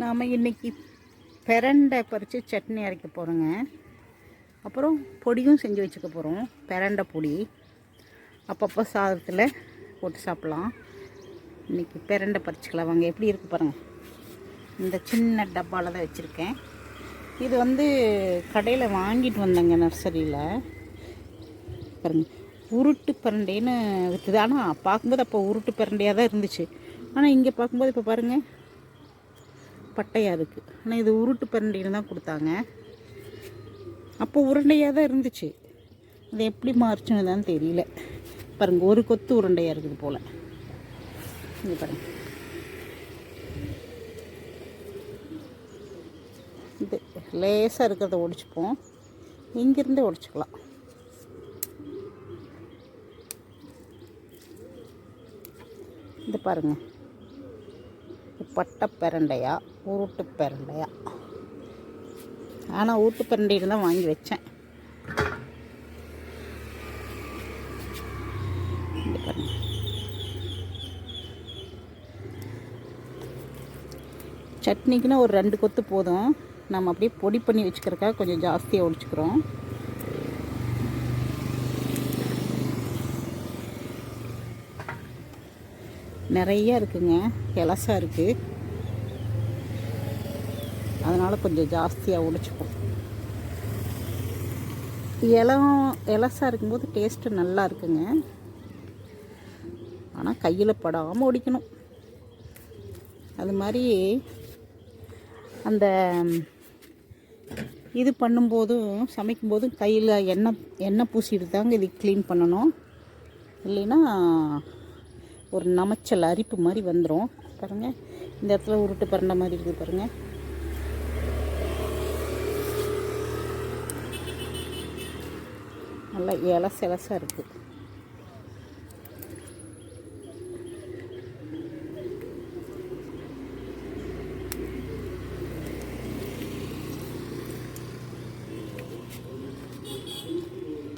நாம் இன்னைக்கு பெரண்டை பறித்து சட்னி அரைக்க போகிறோங்க அப்புறம் பொடியும் செஞ்சு வச்சுக்க போகிறோம் பெரண்டை பொடி. அப்பப்போ சாதத்தில் போட்டு சாப்பிட்லாம். இன்றைக்கி பெரண்டை பறிச்சுக்கலாம் வாங்க எப்படி இருக்கு பாருங்கள் இந்த சின்ன டப்பாவில் தான் வச்சுருக்கேன். இது வந்து கடையில் வாங்கிட்டு வந்தேங்க நர்சரியில். பாருங்கள் உருட்டு பரண்டைன்னு விற்றுது ஆனால் பார்க்கும்போது அப்போ உருட்டு பிரண்டையாக தான் இருந்துச்சு. ஆனால் இங்கே பார்க்கும்போது இப்போ பாருங்கள் பட்டையாக இருக்குது ஆனால் இது உருட்டு பிரண்டைன்னு தான் கொடுத்தாங்க. அப்போ உருண்டையாக தான் இருந்துச்சு. அது எப்படி மாறிச்சுன்னு தான் தெரியல. பாருங்கள் ஒரு கொத்து உருண்டையாக இருக்குது போல். இங்கே பாருங்க. இது லேசாக இருக்கிறத ஒடிச்சுப்போம். இங்கேருந்தே ஒடிச்சுக்கலாம். இது பாருங்கள் பட்டை பிரண்டையா? உருட்டு பிரண்டையா ஆனால் ஊட்டு பிரண்டைன்னு தான் வாங்கி வச்சேன் சட்னிக்குன்னா ஒரு ரெண்டு கொத்து போதும். நம்ம அப்படியே பொடி பண்ணி வச்சுக்கிறக்கா கொஞ்சம் ஜாஸ்தியாக ஒழிச்சுக்கிறோம் நிறையா இருக்குங்க. இலசா இருக்குது அதனால் கொஞ்சம் ஜாஸ்தியாக உடைச்சிப்போம். இலம் இலசாக இருக்கும்போது டேஸ்ட்டு நல்லா இருக்குங்க. ஆனால் கையில் படாமல் ஒடிக்கணும் அது மாதிரி அந்த இது பண்ணும்போதும் சமைக்கும்போதும் கையில் எண்ணெய் எண்ணெய் பூசிட்டு தாங்க இது க்ளீன் பண்ணணும். இல்லைன்னா ஒரு நமைச்சல் அரிப்பு மாதிரி வந்துடும் பாருங்கள் இந்த இடத்துல உருட்டு பரண்ட மாதிரி இருக்குது பாருங்கள் நல்லா இலச சிலசாக இருக்குது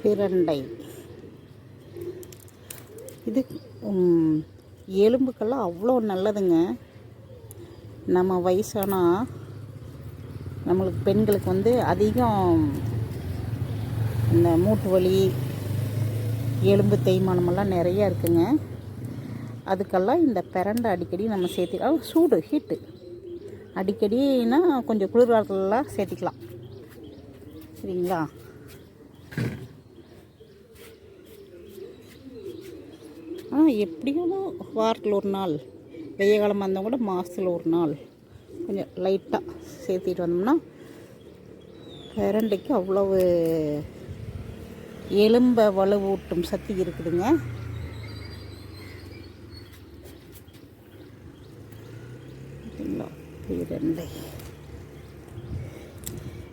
பிரண்டை. இது எலும்புக்கெல்லாம் அவ்வளோ நல்லதுங்க. நம்ம வயசானால் நம்மளுக்கு பெண்களுக்கு வந்து அதிகம் இந்த மூட்டு வலி எலும்பு தேய்மானமெல்லாம் நிறையா இருக்குங்க. அதுக்கெல்லாம் இந்த பிரண்டை அடிக்கடி நம்ம சேர்த்திக்கலாம் சூடு ஹீட்டு அடிக்கடினா கொஞ்சம் குளிர்காலத்துலலாம் சேர்த்திக்கலாம். சரிங்களா? ஆனால் எப்படியும் வாரத்தில் ஒரு நாள் வெய்ய காலமாக இருந்தால் கூட மாதத்தில் ஒரு நாள் கொஞ்சம் லைட்டாக சேர்த்திட்டு வந்தோம்னா பிரண்டைக்கு அவ்வளவு எலும்பை வலுவூட்டும் சக்தி இருக்குதுங்க.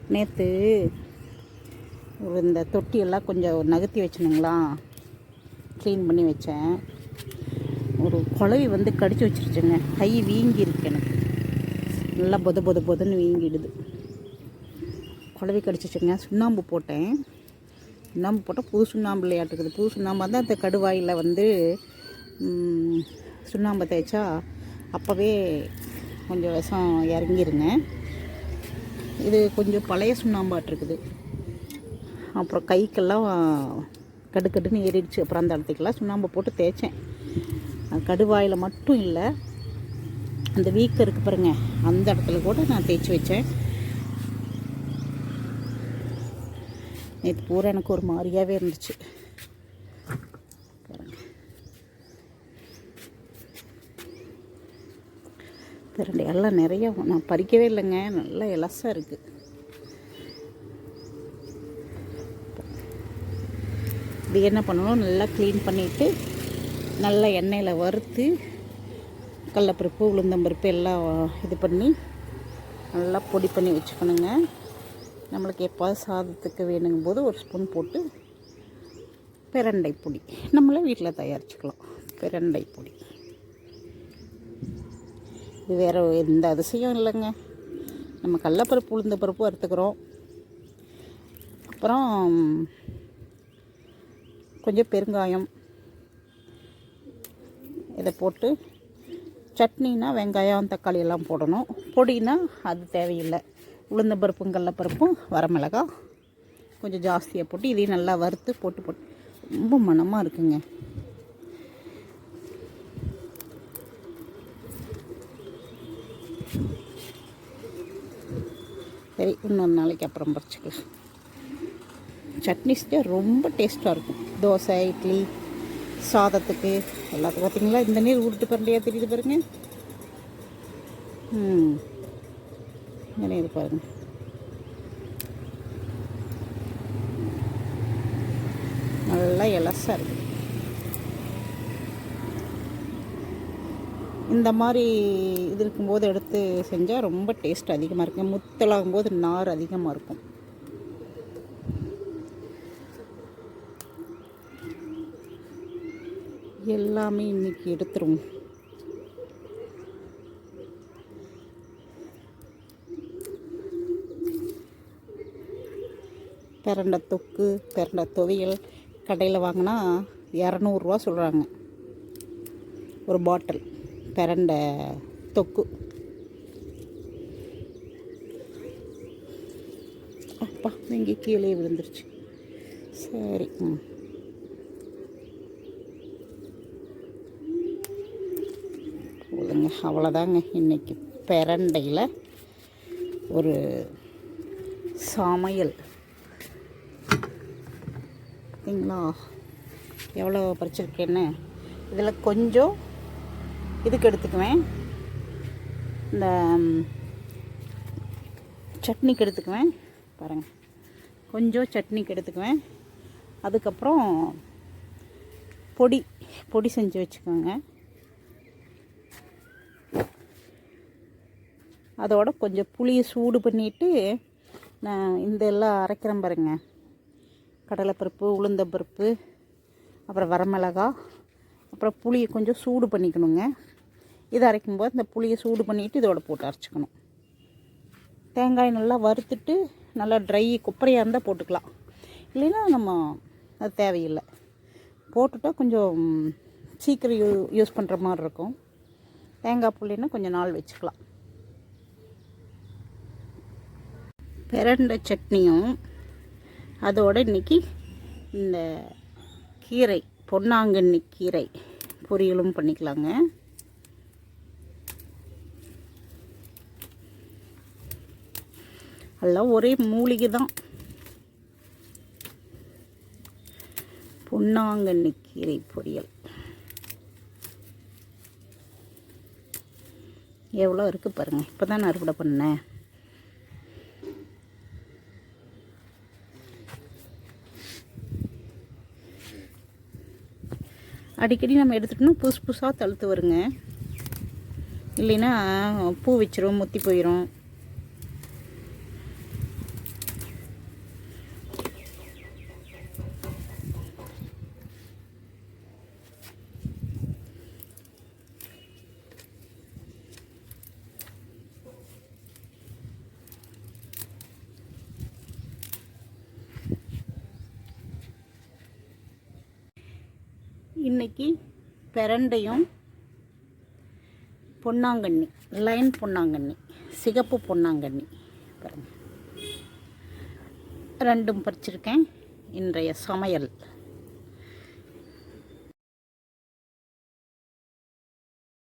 நேற்று ஒரு இந்த தொட்டியெல்லாம் கொஞ்சம் நகர்த்தி வச்சுனுங்களா? க்ளீன் பண்ணி வச்சேன். ஒரு குழவி வந்து கடிச்சு வச்சிருச்சுங்க. கை வீங்கி இருக்கு எனக்கு. நல்லா பொத பொத பொதன்னு வீங்கிடுது. குழவி கடிச்சிச்சுங்க. சுண்ணாம்பு போட்டேன். சுண்ணாம்பு போட்டால் புது சுண்ணாம்பு விளையாட்டுக்குது. புது சுண்ணாம்பு தான் அந்த கடுவாயில் வந்து சுண்ணாம்பை தேய்ச்சா அப்போவே கொஞ்சம் விஷம் இறங்கிருங்க. இது கொஞ்சம் பழைய சுண்ணாம்பாட்டிருக்குது. அப்புறம் கைக்கெல்லாம் கடுக்கடுன்னு ஏறிடுச்சு. அப்புறம் அந்த இடத்துக்கெல்லாம் சுண்ணாம்பு போட்டு தேய்ச்சேன். கடுவாயில் மட்டும் இல்லை அந்த வீக்கம் இருக்கு பாருங்க அந்த இடத்துல கூட நான் தேய்ச்சி வச்சேன். நேற்று பூரா எனக்கு ஒரு மாதிரியாகவே இருந்துச்சு. பாருங்க. எல்லாம் நிறைய நான் பறிக்கவே இல்லைங்க. நல்லா இலசாக இருக்குது இது என்ன பண்ணணும்? நல்லா க்ளீன் பண்ணிவிட்டு நல்லா எண்ணெயில் வறுத்து கடலப்பருப்பு உளுந்தம்பருப்பு எல்லாம் இது பண்ணி நல்லா பொடி பண்ணி வச்சுக்கணுங்க. நம்மளுக்கு எப்பாவது சாதத்துக்கு வேணுங்கும் போது ஒரு ஸ்பூன் போட்டு பிரண்டை பொடி. நம்மளே வீட்டில் தயாரிச்சுக்கலாம். பிரண்டை பொடி. இது வேறு எந்த அதிசயம் இல்லைங்க. நம்ம கடலப்பருப்பு உளுந்தப்பருப்பு வறுத்துக்கிறோம். அப்புறம் கொஞ்சம் பெருங்காயம். இதை போட்டு சட்னினா வெங்காயம் தக்காளி எல்லாம் போடணும். பொடினா அது தேவையில்லை. உளுந்த பருப்பும் கடலப்பருப்பும் வரமிளகாய் கொஞ்சம் ஜாஸ்தியாக போட்டு இதையும் நல்லா வறுத்து போட்டு போட்டு. ரொம்ப மணமாக இருக்குங்க. சரி இன்னொரு நாளைக்கு அப்புறம் பறிச்சுக்கலாம். சட்னி செஞ்சால் ரொம்ப டேஸ்ட்டாக இருக்கும். தோசை இட்லி சாதத்துக்கு எல்லாத்துக்கும். பார்த்தீங்களா இந்த நீர் உருட்டு பரண்டையாக தெரியுது பாருங்கள் ம். இந்த இது பாருங்கள் நல்லா இலசாக இருக்குது இந்த மாதிரி இது இருக்கும்போது எடுத்து செஞ்சால் ரொம்ப டேஸ்ட் அதிகமாக இருக்கும். முத்தலாகும் போது நார் அதிகமாக இருக்கும். எல்லாமே இன்றைக்கி எடுத்துருவோம். பிரண்டை தொக்கு பிரண்டை துவையல் கடையில் வாங்கினா இரநூறுவா சொல்கிறாங்க ஒரு பாட்டில் பிரண்டை தொக்கு. அப்பா இங்கே கீழே விழுந்துருச்சு. சரி ம். போதுங்க அவ்வளோதாங்க இன்றைக்கி பிரண்டையில் ஒரு சமையல். பார்த்தீங்களா எவ்வளோ பறிச்சிருக்கேன்னு இதில் கொஞ்சம் இதுக்கு எடுத்துக்குவேன். இந்த சட்னிக்கு எடுத்துக்குவேன். பாருங்கள் கொஞ்சம் சட்னிக்கு எடுத்துக்குவேன். அதுக்கப்புறம் பொடி பொடி செஞ்சு வச்சுக்கோங்க. அதோட கொஞ்சம் புளியை சூடு பண்ணிவிட்டு நான் இந்த எல்லாம் அரைக்கிறேன் பாருங்கள் கடலைப்பருப்பு உளுந்தம்பருப்பு அப்புறம் வரமிளகா அப்புறம் புளியை கொஞ்சம் சூடு பண்ணிக்கணுங்க. இதை அரைக்கும்போது இந்த புளியை சூடு பண்ணிவிட்டு இதோட போட்டு அரைச்சிக்கணும். தேங்காய் நல்லா வறுத்துட்டு நல்லா ட்ரை குப்பரையாக இருந்தால் போட்டுக்கலாம். இல்லைன்னா நம்ம அது தேவையில்லை. போட்டுட்டா கொஞ்சம் சீக்கிரம் யூ யூஸ் பண்ணுற மாதிரி இருக்கும். தேங்காய் புள்ளின்னா கொஞ்சம் நாள் வச்சுக்கலாம். பிரண்டை சட்னியும் அதோட இன்னைக்கு இந்த கீரை பொன்னாங்கண்ணி கீரை பொரியலும் பண்ணிக்கலாங்க. எல்லாம் ஒரே மூலிகை தான். பொன்னாங்கண்ணி கீரை பொரியல். எவ்வளோ இருக்குது பாருங்கள் இப்போ தான் அறுவடை பண்ணேன். அடிக்கடி நம்ம எடுத்துட்டோம்னா புதுசு புதுசாக தழுத்து வருங்க. இல்லைன்னா பூ வச்சிரும் முத்தி போயிடும் இன்றைக்கி பிரண்டையும் பொன்னாங்கண்ணி லைன் பொன்னாங்கண்ணி சிகப்பு பொன்னாங்கண்ணி பாருங்கள் ரெண்டும் பறிச்சிருக்கேன். இன்றைய சமையல்.